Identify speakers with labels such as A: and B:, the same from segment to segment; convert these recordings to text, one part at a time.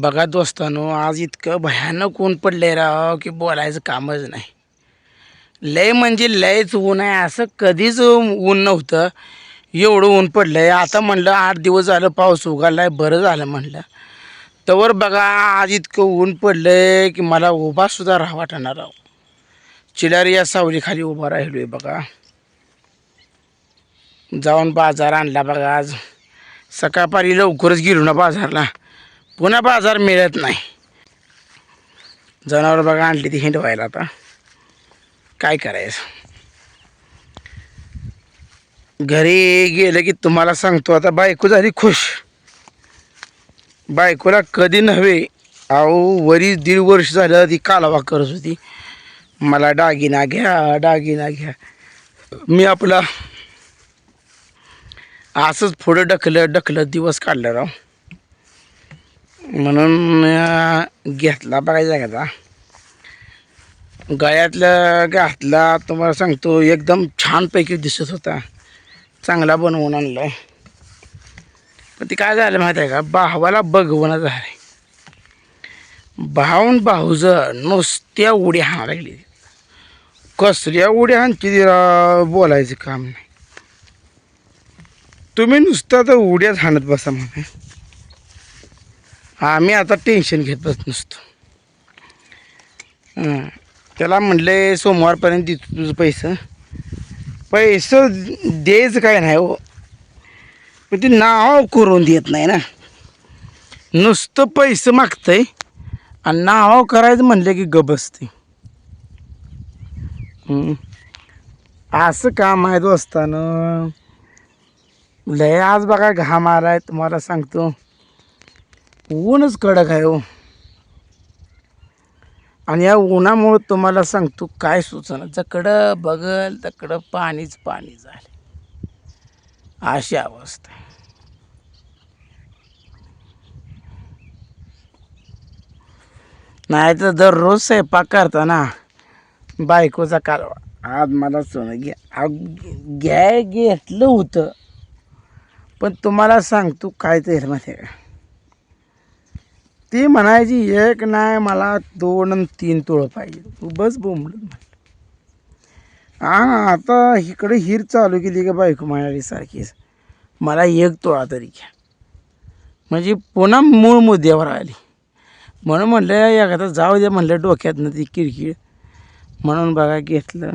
A: बघा दोस्तानो आज इतकं भयानक ऊन पडले राव की बोलायचं कामच नाही. लय म्हणजे लयच ऊन आहे असं कधीच ऊन नव्हतं. एवढं ऊन पडलंय. आता म्हणलं आठ दिवस झालं पाऊस उघडलाय बरं झालं म्हणलं. तवर बघा आज इतकं ऊन पडलंय की मला उभा सुद्धा राहा वाटणार राव. चिलारी या सावलीखाली उभा राहिलोय बघा. जाऊन बाजार आणला बघा आज. सकाळपारी लवकरच गेलो ना बाजारला. पुन्हा बाजार मिळत नाही. जनावर बघा आणली ती हिंडवायला आता. काय करायचं? घरी गेलं की तुम्हाला सांगतो आता बायको झाली खुश. बायकोला कधी नव्हे. अहो वरी दीड वर्ष झालं ती कालवा करत होती. मला दागिना घ्या दागिना घ्या. मी आपला असंच पुढं ढकलत ढकलत दिवस काढलं राव. म्हणून घेतला बघायचा का गळ्यातल्या घातला तुम्हाला सांगतो एकदम छानपैकी दिसत होता. चांगला बनवून आणला पण ते काय झालं माहिती आहे का? भावाला बघवणं झालं भाऊन भाऊज नुसत्या उड्या हाणा लागली. कसल्या उड्या हाणची तिला बोलायचं काम नाही. तुम्ही नुसतं तर उड्याच हाणत बसा म्हणे. आम्ही आता टेन्शन घेत बस नसतो त्याला म्हणले सोमवारपर्यंत देतो तुझं पैसं. पैसं द्यायचं काय नाही हो. पण ते नाव करून देत नाही ना. नुसतं पैसे आहे आणि नाव करायचं म्हणलं की ग बसते असं काम आहे दोस्तानं. लय आज बघा घाम आहे तुम्हाला सांगतो. ऊनच कडक आहे हो. आणि या उन्हामुळं तुम्हाला सांगतो काय सुचना. जकडं बघल तकडं पाणीच पाणी झाले अशी अवस्था. नाही तर दररोज स्वयंपाक करताना बायकोचा कालवा. आज मला सोनं घ्या घ्याय घेतलं होतं. पण तुम्हाला सांगतो काय ते माहिती आहे का ती म्हणायची एक नाही मला दोन आणि तीन तोळं पाहिजे. तू बस बोंबल हां आता इकडे हीर चालू केली का बायको म्हणाली सारखीच मला एक तोळा तरी घ्या. म्हणजे पुन्हा मूळ मुद्द्यावर आली. म्हणून म्हणलं एखादा जाऊ दे म्हणलं डोक्यातनं ती किरकिळ म्हणून बघा घेतलं.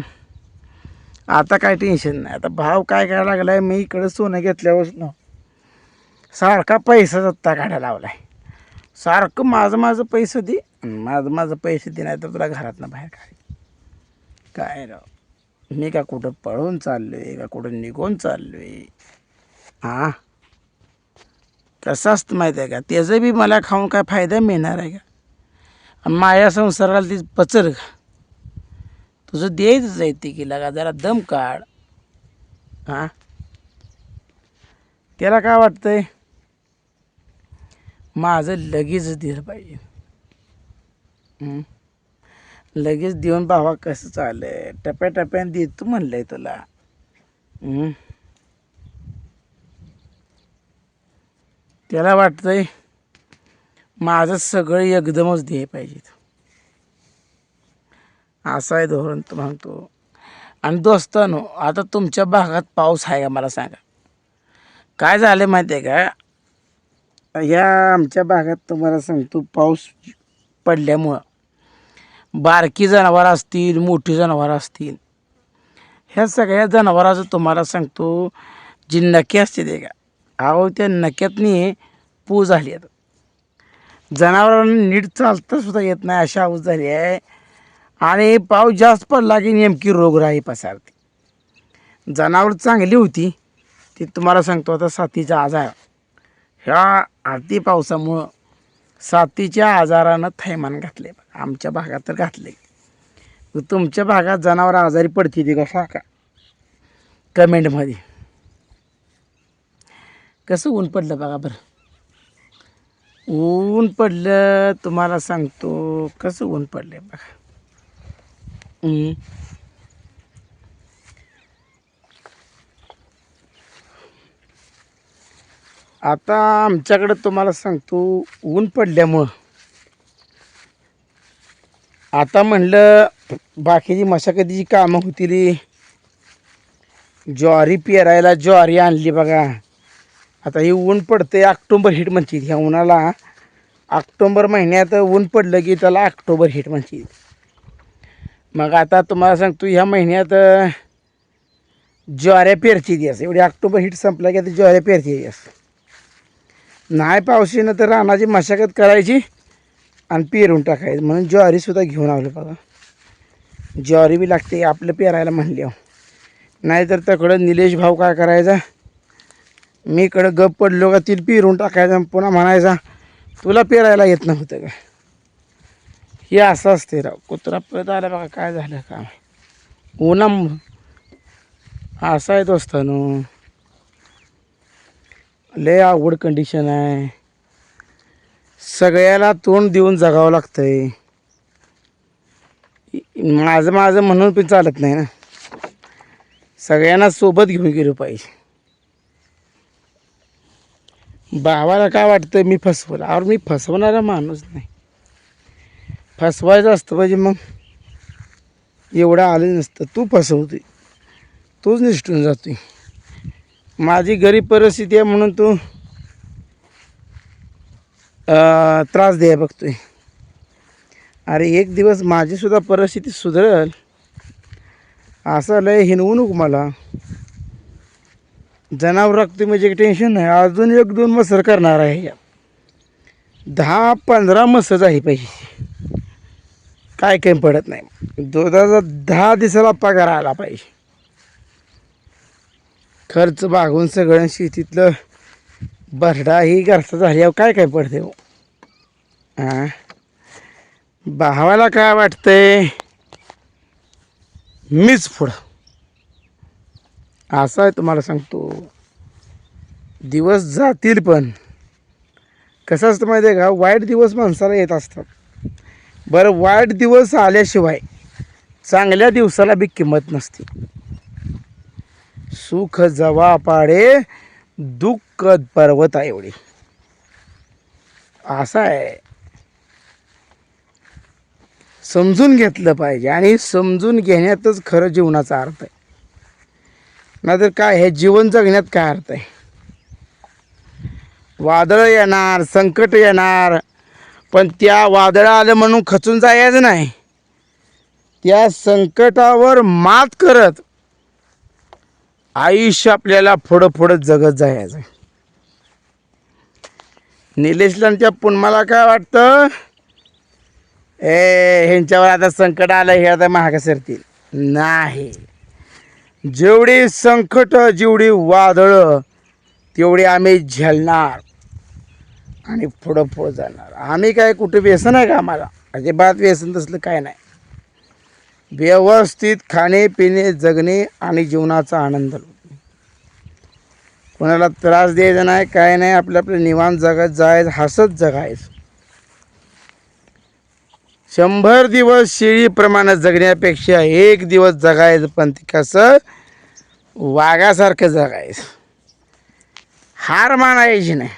A: आता काय टेन्शन नाही. आता भाव काय करायला लागला आहे मी इकडं सोनं घेतल्यापासून सारखा पैसा जत्ता काढायला आहे सारखं माझं माझं पैसे दे आणि माझं माझं पैसे दे नाही तर तुला घरातनं बाहेर काढ काय राव मी का कुठं पळून चाललो आहे का कुठं निघून चाललो आहे हां? कसं असतं माहीत आहे का? त्याचं बी मला खाऊन काय फायदा मिळणार आहे का? आणि माझ्या संसाराला ती पचर का? तुझं द्यायचंच आहे ते की लागा जरा दम काढ. हां? त्याला काय वाटतंय? माझं लगेच दिलं पाहिजे. लगेच देऊन भावा कसं चाललं आहे टप्प्याटप्प्याने देतो म्हणलंय तुला. त्याला वाटतंय माझं सगळं एकदमच दे पाहिजे असं आहे धोरण तर म्हणतो. आणि दोस्तानो आता तुमच्या भागात पाऊस आहे का मला सांगा. काय झालं माहिती आहे का? ह्या आमच्या भागात तुम्हाला सांगतो पाऊस पडल्यामुळं बारकी जनावरं असतील मोठी जनावरं असतील ह्या सगळ्या जनावराचं तुम्हाला सांगतो जी नके असते ते का? अहो त्या नक्यातनी पू झाली आहेत जनावरांना नीट चालतासुद्धा येत नाही अशी अवस्था झाली आहे. आणि पाऊस जास्त पडला की नेमकी रोगराई पसरते. जनावर चांगली होती ती तुम्हाला सांगतो आता साथीचा आजार. ह्या अति पावसामुळं साथीच्या आजारानं थैमान घातले आमच्या भागात तर घातले तुमच्या भागात जनावर आजारी पडते ती का? कमेंटमध्ये. कसं ऊन पडलं बघा बरं. ऊन पडलं तुम्हाला सांगतो कसं ऊन पडलं बघा. आता आमच्याकडं तुम्हाला सांगतो ऊन पडल्यामुळं. आता म्हणलं बाकीची मशागतीची कामं होतील ज्वारी पेरायला ज्वारी आणली बघा. आता ही ऊन पडते ऑक्टोंबर हिट म्हणते ह्या उन्हाला ऑक्टोंबर महिन्यात ऊन पडलं की त्याला ऑक्टोबर हिट म्हणते. मग आता तुम्हाला सांगतो ह्या महिन्यात ज्वाऱ्या पेरची दिस एवढी ऑक्टोबर हिट संपला की आता ज्वाऱ्या पेरची असं. नाही पावशीनं तर रानाची मशागत करायची आणि पेरून टाकायचं. म्हणून ज्वारीसुद्धा घेऊन आलो बघा ज्वारी बी लागते आपलं पेरायला म्हणले हो. नाहीतर तकडं निलेश भाऊ काय करायचा? मी इकडं गप पडलो का तिला पेरून टाकायचा पुन्हा म्हणायचा तुला पेरायला येत नव्हतं का? हे असं असते राव. कुत्रा परत आला बघा काय झालं का उन्हाम असं आहे ना. लय अवघड कंडिशन आहे. सगळ्याला तोंड देऊन जगावं लागतंय. माझं माझं म्हणून पण चालत नाही ना. सगळ्यांना सोबत घेऊन गेलो पाहिजे. भावाला काय वाटतं मी फसवलं? और मी फसवणारा माणूस नाही. फसवायचं असतं पाहिजे मग. एवढं आलं नसतं. तू फसवतोय. तूच निष्ठून जातोय. माझी गरीब परिस्थिती आहे म्हणून तू त्रास द्याय बघतोय. अरे एक दिवस माझीसुद्धा परिस्थिती सुधरेल. असं लय हिनवू नको मला. जनावर तुम्ही म्हणजे एक टेन्शन नाही अजून एक दोन मसर करणार आहे या. दहा पंधरा मसच आहे पाहिजे. काय काही पडत नाही. दुधाचा दहा दिवसाला पगार आला पाहिजे. खर्च भागून सगळं शेतीतलं बरडा ही घरचा झाल्यावर काय काय पडते हो? हां भावाला काय वाटतंय? मीच पुढं. असं आहे तुम्हाला सांगतो. दिवस जातील पण. कसं असतं माहिती आहे का? वाईट दिवस माणसाला येत असतात. बरं वाईट दिवस आल्याशिवाय चांगल्या दिवसाला बी किंमत नसते. सुख जवा पाडे दुःख पर्वत आहे एवढी. असं आहे. समजून घेतलं पाहिजे आणि समजून घेण्यातच खरं जीवनाचा अर्थ आहे. नाहीतर काय हे जीवन जगण्यात काय अर्थ आहे? वादळ येणार संकट येणार पण त्या वादळ आलं म्हणून खचून जायचं नाही. त्या संकटावर मात करत आयुष्य आपल्याला पुढं पुढं जगत जायचं निलेशलांच्या निलेशला मला पुन्हाला काय वाटतं? ए ह्यांच्यावर आता संकट आलं हे आता महागसरतील नाही. जेवढी संकट जेवढी वादळं तेवढी आम्ही झेलणार. आणि पुढं पुढं जाणार. आम्ही काय कुठे व्यसन आहे का आम्हाला? अजिबात व्यसन तसलं काय नाही. व्यवस्थित खाणे पिणे जगणे आणि जीवनाचा आनंद लुटणे. कोणाला त्रास द्यायचा नाही काय नाही आपलं आपलं निवांत जगत जायचं हसत जगायचं. शंभर दिवस शेळीप्रमाणे जगण्यापेक्षा एक दिवस जगायचं पण ते कसं वाघासारखं जगायचं. हार मानायची नाही.